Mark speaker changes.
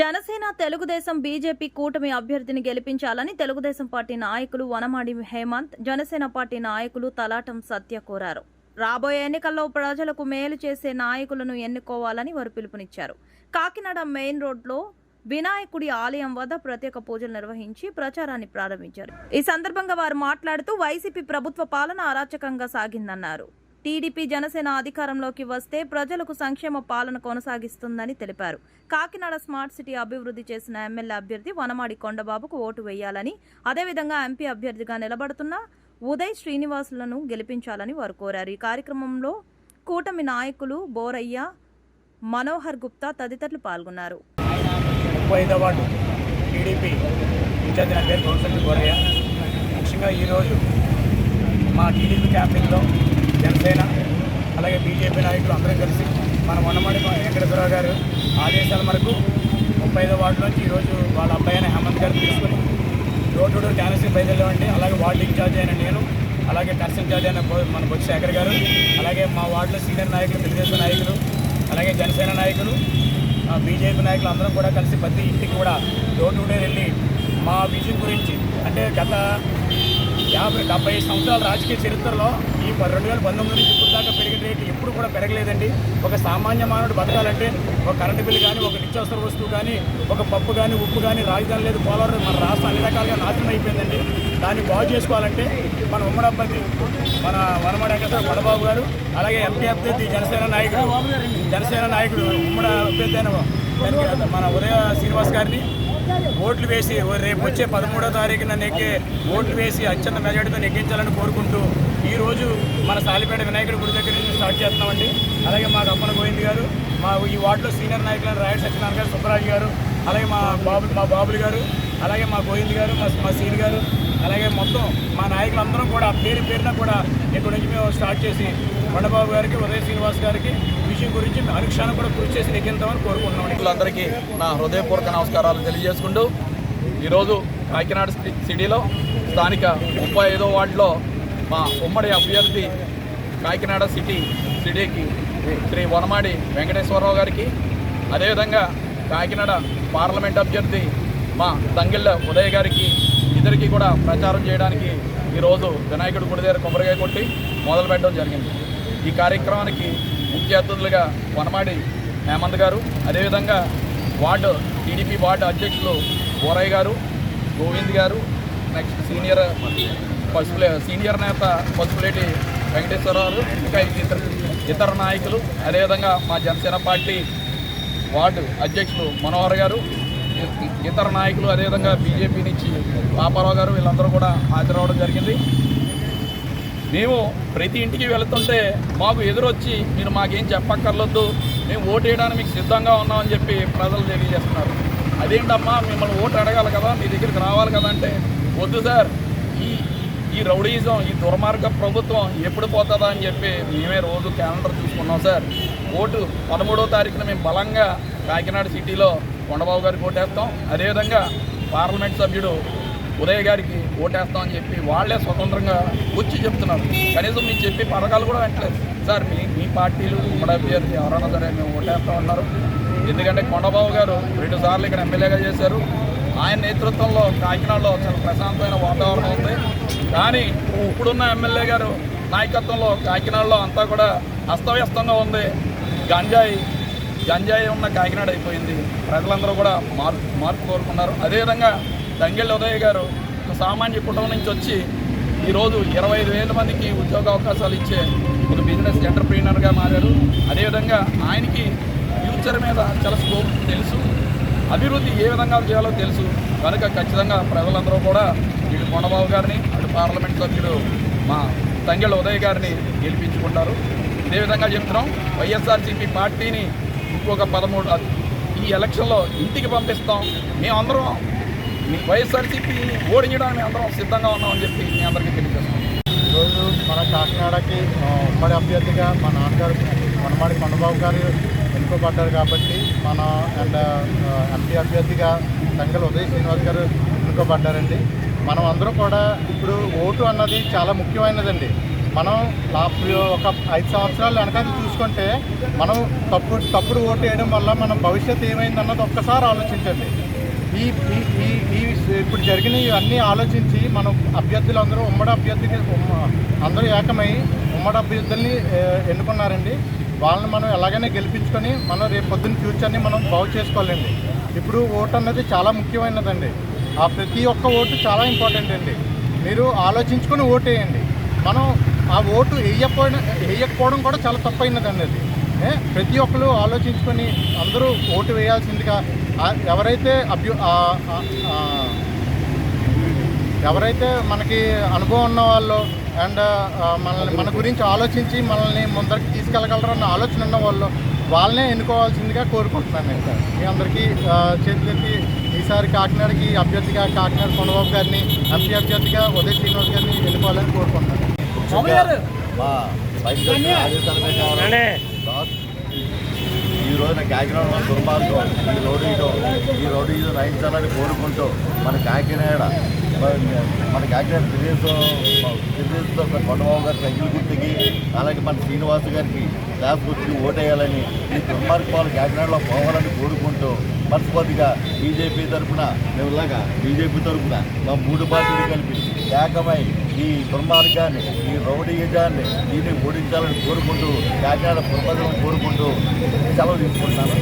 Speaker 1: Janasena Telugu Desam BJP కూటమి అభ్యర్థిని గెలిపించాలని తెలుగుదేశం పార్టీ నాయకులు వనమాడి హేమంత్ జనసేన పార్టీ నాయకులు తలాటం సత్య కోరారు. రాబోయే ఎన్నికల్లో ప్రజలకు మేలు చేసే నాయకులను ఎన్నుకోవాలని వారు పిలుపునిచ్చారు. కాకినాడ మెయిన్ రోడ్లో వినాయకుడి ఆలయం వద్ద ప్రత్యేక పూజలు నిర్వహించి ప్రచారాన్ని ప్రారంభించారు. ఈ సందర్భంగా వారు మాట్లాడుతూ వైసీపీ ప్రభుత్వ పాలన అరాచకంగా సాగిందన్నారు. టీడీపీ జనసేన అధికారంలోకి వస్తే ప్రజలకు సంక్షేమ పాలన కొనసాగిస్తుందని తెలిపారు. కాకినాడ స్మార్ట్ సిటీ అభివృద్ధి చేసిన ఎమ్మెల్యే అభ్యర్థి వనమాడి కొండబాబుకు ఓటు వేయాలని అదేవిధంగా ఎంపీ అభ్యర్థిగా నిలబడుతున్న ఉదయ్ శ్రీనివాసులను గెలిపించాలని వారు కోరారు. ఈ కార్యక్రమంలో కూటమి నాయకులు బోరయ్య మనోహర్ గుప్తా తదితరులు పాల్గొన్నారు.
Speaker 2: టీడీపీ నా పేరు ముఖ్యంగా ఈరోజు మా టీడీపీ క్యాంపెయిన్లో అలాగే బీజేపీ నాయకులు అందరం కలిసి మన మొన్నమడి వెంకటేశ్వరరావు గారు ఆదేశాల మేరకు ముప్పై ఐదో వార్డు నుంచి ఈరోజు వాళ్ళ అబ్బాయి అయిన హేమంత్ గారు తీసుకుని రోడ్డు టు డోర్ క్యాన్సర్ బయలుదేరామండి అలాగే వార్డు ఇన్ఛార్జ్ అయిన నేను అలాగే టర్స్ ఇన్ఛార్జ్ అయిన మన బొత్స శేఖర్ గారు అలాగే మా వార్డులో సీనియర్ నాయకులు తెలుగుదేశం నాయకులు అలాగే జనసేన నాయకులు బీజేపీ నాయకులు అందరం కూడా కలిసి ప్రతి ఇంటికి కూడా డోర్ టు డోర్ వెళ్ళి మా విజయం గురించి అంటే గత యాభై డెబ్బై సంవత్సరాల రాజకీయ చరిత్రలో ఈ రెండు వేల పంతొమ్మిది నుంచి ఇప్పుడు దాకా పెరిగిన రేటు ఎప్పుడు కూడా పెరగలేదండి. ఒక సామాన్య మానవుడు బతకాలంటే ఒక కరెంటు బిల్లు కానీ ఒక నిత్యావసర వస్తువు కానీ ఒక పప్పు కానీ ఉప్పు కానీ రాజధాని లేదు పోలవరం మన రాష్ట్రం అన్ని రకాలుగా నాశనం అయిపోయిందండి. దాన్ని బాగు చేసుకోవాలంటే మన ఉమ్మడి అభ్యర్థి మన వనమడ వెంకటేశ్వర వడబాబు గారు అలాగే ఎంపీ అభ్యర్థి జనసేన నాయకుడు జనసేన నాయకుడు ఉమ్మడి అభ్యర్థి అయిన మన ఉదయ శ్రీనివాస్ గారిని ఓట్లు వేసి రేపు వచ్చే పదమూడో తారీఖున నెగ్గే ఓట్లు వేసి అత్యంత మెజార్టీతో నెగ్గించాలని కోరుకుంటూ ఈరోజు మన సాలిపేట వినాయకుడి గుడి దగ్గర నుంచి స్టార్ట్ చేస్తున్నామండి. అలాగే మా గప్పన గోవింద్ గారు మా ఈ వార్డులో సీనియర్ నాయకులైన రాయుడు సత్యనారాయణ గారు సుబ్బరాజు గారు అలాగే మా బాబు మా బాబులు గారు అలాగే మా గోవింద్ గారు మా మా సీని గారు అలాగే మొత్తం మా నాయకులందరం కూడా పేరు పేరున కూడా ఇక్కడ నుంచి మేము స్టార్ట్ చేసి కొండబాబు గారికి ఉదయ శ్రీనివాస్ గారికి విషయం గురించి అనుక్షణం కూడా కృషి చేసి నెగ్గిందామని కోరుకుంటున్నాం.
Speaker 3: అందరికీ నా హృదయపూర్వక నమస్కారాలు తెలియజేసుకుంటూ ఈరోజు కాకినాడ సి- సిటీలో స్థానిక ముప్పై ఐదో వార్డులో మా ఉమ్మడి అభ్యర్థి కాకినాడ సిటీ సిటీకి శ్రీ వనమాడి వెంకటేశ్వరరావు గారికి అదేవిధంగా కాకినాడ పార్లమెంట్ అభ్యర్థి మా తంగిళ్ళ ఉదయ్ గారికి ఇద్దరికి కూడా ప్రచారం చేయడానికి ఈరోజు వినాయకుడి గుడి దగ్గర కొబ్బరికాయ కొట్టి మొదలు పెట్టడం జరిగింది. ఈ కార్యక్రమానికి ముఖ్య అతిథులుగా వనమాడి హేమంత్ గారు అదేవిధంగా వార్డు టీడీపీ వార్డు అధ్యక్షులు బోరయ్య గారు గోవింద్ గారు నెక్స్ట్ సీనియర్ పసుపులే సీనియర్ నేత పసుపులేటి వెంకటేశ్వరరావు ఇంకా ఇతర ఇతర నాయకులు అదేవిధంగా మా జనసేన పార్టీ వార్డు అధ్యక్షులు మనోహర్ గారు ఇతర నాయకులు అదేవిధంగా బీజేపీ నుంచి పాపారావు గారు వీళ్ళందరూ కూడా హాజరవడం జరిగింది. మేము ప్రతి ఇంటికి వెళుతుంటే మాకు ఎదురొచ్చి మీరు మాకేం చెప్పక్కర్లొద్దు మేము ఓటు వేయడానికి మీకు సిద్ధంగా ఉన్నామని చెప్పి ప్రజలు తెలియజేస్తున్నారు. అదేంటమ్మా మిమ్మల్ని ఓటు అడగాలి కదా మీ దగ్గరికి రావాలి కదా అంటే వద్దు సార్. ఈ ఈ రౌడీజం ఈ దుర్మార్గ ప్రభుత్వం ఎప్పుడు పోతుందా అని చెప్పి మేమే రోజు క్యాలెండర్ చూసుకున్నాం సార్. ఓటు పదమూడవ తారీఖున మేము బలంగా కాకినాడ సిటీలో కొండబాబు గారికి ఓటేస్తాం. అదేవిధంగా పార్లమెంట్ సభ్యుడు ఉదయ్ గారికి ఓటేస్తామని చెప్పి వాళ్ళే స్వతంత్రంగా వచ్చి చెప్తున్నారు. కనీసం మీరు చెప్పి పథకాలు కూడా వెంటలేదు సార్ మీ మీ పార్టీలు ఉమ్మడి అభ్యర్థి ఎవరైనా సరే మేము ఓటేస్తామన్నారు ఎందుకంటే కొండబాబు గారు రెండు సార్లు ఇక్కడ ఎమ్మెల్యేగా చేశారు. ఆయన నేతృత్వంలో కాకినాడలో చాలా ప్రశాంతమైన వాతావరణం ఉంది. కానీ ఇప్పుడున్న ఎమ్మెల్యే గారు నాయకత్వంలో కాకినాడలో అంతా కూడా అస్తవ్యస్తంగా ఉంది. గంజాయి గంజాయి ఉన్న కాకినాడ అయిపోయింది. ప్రజలందరూ కూడా మార్పు మార్పు కోరుకున్నారు. అదేవిధంగా దంగెళ్ళ ఉదయ్ గారు ఒక సామాన్య కుటుంబం నుంచి వచ్చి ఈరోజు ఇరవై ఐదు వేల మందికి ఉద్యోగ అవకాశాలు ఇచ్చే ఒక బిజినెస్ ఎంటర్ప్రీనర్గా మారారు. అదేవిధంగా ఆయనకి ఫ్యూచర్ మీద చాలా స్కోప్ తెలుసు. అభివృద్ధి ఏ విధంగా చేయాలో తెలుసు. కనుక ఖచ్చితంగా ప్రజలందరూ కూడా ఇటు కొండబాబు గారిని అటు పార్లమెంట్ సభ్యుడు మా తంగెళ్ళ ఉదయ్ గారిని గెలిపించుకుంటారు. ఇదే విధంగా చెప్తున్నాం వైఎస్ఆర్సీపీ పార్టీని ఇంకొక పదమూడు ఈ ఎలక్షన్లో ఇంటికి పంపిస్తాం. మేమందరం మీ వైఎస్ఆర్సీపీని ఓడించడానికి అందరం సిద్ధంగా ఉన్నామని చెప్పి మీ అందరికీ తెలియజేస్తున్నాం.
Speaker 4: ఈరోజు మన కాకినాడకి ఉమ్మడి అభ్యర్థిగా మా నాన్నగారు మనమాడి కొండబాబు గారు ఎన్నుకోబడ్డారు కాబట్టి మన అండ్ ఎంపీ అభ్యర్థిగా తంగల్ ఉదయ్ శ్రీనివాస్ గారు ఎన్నుకోబడ్డారండి. మనం అందరం కూడా ఇప్పుడు ఓటు అన్నది చాలా ముఖ్యమైనదండి. మనం ఒక ఐదు సంవత్సరాలు వెనకాల చూసుకుంటే మనం తప్పుడు తప్పుడు ఓటు వేయడం వల్ల మన భవిష్యత్తు ఏమైందన్నది ఒక్కసారి ఆలోచించండి. ఈ- ఈ ఇప్పుడు జరిగిన ఇవన్నీ ఆలోచించి మనం అభ్యర్థులందరూ ఉమ్మడి అభ్యర్థికి ఉమ్మ- అందరూ ఏకమై ఉమ్మడి అభ్యర్థుల్ని ఎన్నుకున్నారండి. వాళ్ళని మనం ఎలాగైనా గెలిపించుకొని మనం రేపు పొద్దున్న ఫ్యూచర్ని మనం బాగు చేసుకోవాలండి. ఇప్పుడు ఓటు అన్నది చాలా ముఖ్యమైనదండి. ఆ ప్రతి ఒక్క ఓటు చాలా ఇంపార్టెంట్ అండి. మీరు ఆలోచించుకొని ఓటు వేయండి. మనం ఆ ఓటు వేయకపోవడం వేయకపోవడం కూడా చాలా తప్పైనదండి అది. ఏ, ప్రతి ఒక్కరు ఆలోచించుకొని అందరూ ఓటు వేయాల్సిందిగా ఎవరైతే అభ్యు ఎవరైతే మనకి అనుభవం ఉన్న వాళ్ళు అండ్ మనల్ని మన గురించి ఆలోచించి మనల్ని ముందరికి తీసుకెళ్ళగలరు అన్న ఆలోచన ఉన్న వాళ్ళు వాళ్ళనే ఎన్నుకోవాల్సిందిగా కోరుకుంటున్నాను ఇంకా మీ అందరికీ ఆ, చేతులెత్తి ఈసారి కాకినాడకి అభ్యర్థిగా కాకినాడ కొండబాబు గారిని ఎంపీ అభ్యర్థిగా ఉదయ్ శ్రీనివాస్ గారిని ఎన్నుకోవాలని కోరుకుంటున్నాను.
Speaker 5: ఈ రోజున కాకినాడ దుర్మార్గం ఈ రోడ్డు ఇదో ఈ రోడ్డు ఇదో నయించాలని కోరుకుంటూ మన కాకినాడ మన- కాకినాడ తెలుగుదేశం తెలుగుదేశంతో కొండబాబు గారి సైకిల్ గుర్తుకి అలాగే మన శ్రీనివాస్ గారికి క్లాస్ గుర్తుకి ఓటేయాలని ఈ దుర్మార్గాలు కాకినాడలో పోవాలని కోరుకుంటూ మనస్ఫూర్తిగా బీజేపీ తరఫున మేము ఇలాగా బీజేపీ తరఫున మా మూడు పార్టీలు కలిపి ఏకమై ఈ దుర్మార్గాన్ని ఈ రౌడీయుజాన్ని దీన్ని ఓడించాలని కోరుకుంటూ కాకినాడ పురపదలను కోరుకుంటూ సెలవు తీసుకుంటున్నాను.